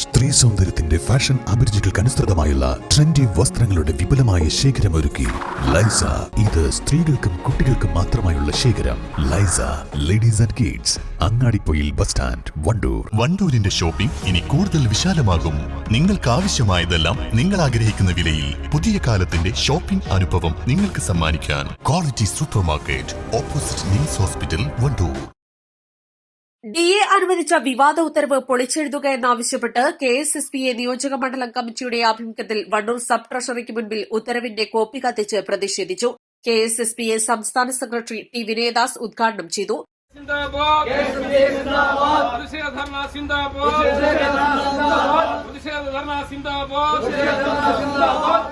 സ്ത്രീ സൗന്ദര്യത്തിന്റെ fashion അഭിരുചികൾക്ക് അനുസൃതമായുള്ള trendy വസ്ത്രങ്ങളുടെ വിപുലമായ ശേഖരം ഒരുക്കി ലൈസ. ഇത് സ്ത്രീകൾക്കും കുട്ടികൾക്കും മാത്രമായുള്ള ശേഖരം. Laisa ladies and kids Angadipoyil bus stand Wandoor. വണ്ടൂരിന്റെ shopping ഇനി കൂടുതൽ വിശാലമാകും. നിങ്ങൾക്ക് ആവശ്യമായതെല്ലാം നിങ്ങൾ ആഗ്രഹിക്കുന്ന വിലയിൽ പുതിയ കാലത്തിന്റെ ഷോപ്പിംഗ് അനുഭവം നിങ്ങൾക്ക് സമ്മാനിക്കാൻ. Quality supermarket opposite NIMS hospital Wandoor. D A അനുവദിച്ച വിവാദ ഉത്തരവ് പൊളിച്ചെഴുതുക എന്നാവശ്യപ്പെട്ട് K S S P A നിയോജക മണ്ഡലം കമ്മിറ്റിയുടെ ആഭിമുഖ്യത്തിൽ വണ്ടൂർ സബ് ട്രഷറിക്ക് മുൻപിൽ ഉത്തരവിന്റെ കോപ്പി കത്തിച്ച് പ്രതിഷേധിച്ചു. K S S P A സംസ്ഥാന സെക്രട്ടറി ടി വിനയദാസ് ഉദ്ഘാടനം ചെയ്തു.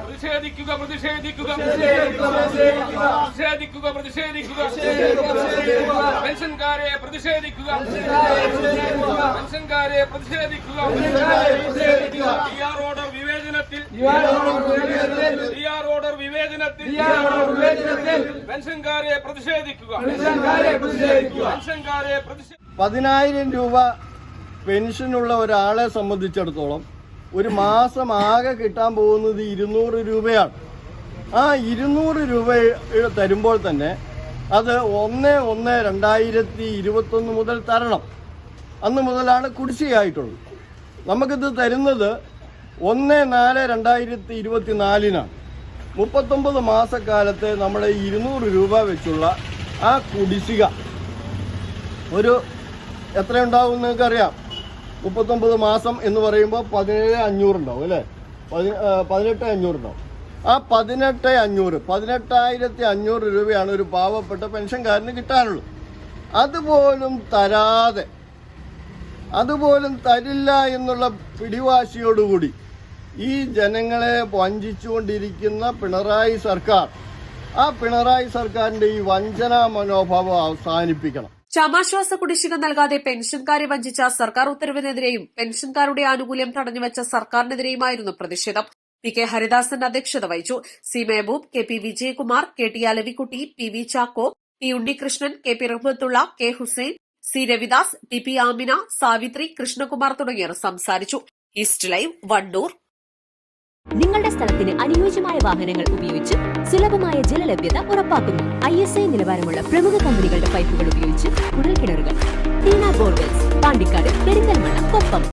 പ്രതിഷേധിക്കുക. പ്രതിഷേധിക്കുക പ്രതിഷേധിക്കുക. പ്രതിഷേധിക്കുക പ്രതിഷേധിക്കുക. പെൻഷൻകാരെ പ്രതിഷേധിക്കുക. പെൻഷൻകാരെ പ്രതിഷേധിക്കുക. ഡി ആർ ഓർഡർ വിവേചനത്തിൽ. ഡി ആർ ഓർഡർ വിവേചനത്തിൽ. പെൻഷൻകാരെ പ്രതിഷേധിക്കുക. പെൻഷൻകാരെ പതിനായിരം രൂപ പെൻഷനുള്ള ഒരാളെ സംബന്ധിച്ചിടത്തോളം ഒരു മാസം ആകെ കിട്ടാൻ പോകുന്നത് ഇരുന്നൂറ് രൂപയാണ്. ആ ഇരുന്നൂറ് രൂപ തരുമ്പോൾ തന്നെ അത് ഒന്ന് ഒന്ന് രണ്ടായിരത്തി ഇരുപത്തൊന്ന് മുതൽ തരണം. അന്ന് മുതലാണ് കുടിശ്ശികയായിട്ടുള്ളത്. നമുക്കിത് തരുന്നത് ഒന്ന് നാല് രണ്ടായിരത്തി ഇരുപത്തി നാലിനാണ് മുപ്പത്തൊമ്പത് മാസക്കാലത്ത് നമ്മുടെ ഇരുന്നൂറ് രൂപ വെച്ചുള്ള ആ കുടിശ്ശിക. ഒരു എത്ര ഉണ്ടാവും നിങ്ങൾക്ക് അറിയാം മുപ്പത്തൊമ്പത് മാസം എന്ന് പറയുമ്പോൾ പതിനേഴ് അഞ്ഞൂറുണ്ടാവും അല്ലേ? പതി പതിനെട്ട് അഞ്ഞൂറ് ഉണ്ടാവും ആ പതിനെട്ട് അഞ്ഞൂറ് പതിനെട്ടായിരത്തി അഞ്ഞൂറ് രൂപയാണ് ഒരു പാവപ്പെട്ട പെൻഷൻകാരന് കിട്ടാനുള്ളത് അതുപോലും തരാതെ അതുപോലും തരില്ല എന്നുള്ള പിടിവാശിയോടുകൂടി ഈ ജനങ്ങളെ വഞ്ചിച്ചുകൊണ്ടിരിക്കുന്ന പിണറായി സർക്കാർ ആ പിണറായി സർക്കാരിന്റെ ഈ വഞ്ചനാ മനോഭാവം അവസാനിപ്പിക്കണം. ചമാശ്വാസ കുടിശ്ശിക നൽകാതെ പെൻഷൻകാരെ വഞ്ചിച്ച സർക്കാർ ഉത്തരവിനെതിരെയും പെൻഷൻകാരുടെ ആനുകൂല്യം തടഞ്ഞുവച്ച സർക്കാരിനെതിരെയുമായിരുന്നു പ്രതിഷേധം. പി കെ ഹരിദാസൻ അധ്യക്ഷത വഹിച്ചു. C Mehaboob K P Vijayakumar K T Alavikutty P V Chacko P Unnikrishnan K P Rahmathulla K Hussain C Ravidas T P Amina Savithri Krishnakumar തുടങ്ങിയവർ സംസാരിച്ചു. East live Wandoor. നിങ്ങളുടെ സ്ഥലത്തിന് അനുയോജ്യമായ വാഹനങ്ങൾ ഉപയോഗിച്ച് സുലഭമായ ജലലഭ്യത ഉറപ്പാക്കുന്നു. ഐ എസ് ഐ നിലവാരമുള്ള പ്രമുഖ കമ്പനികളുടെ പൈപ്പുകൾ ഉപയോഗിച്ച് കുഴൽക്കിണറുകൾ കിണറുകൾ പാണ്ടിക്കാട് പെരിന്തൽമണ്ണ കൊപ്പം.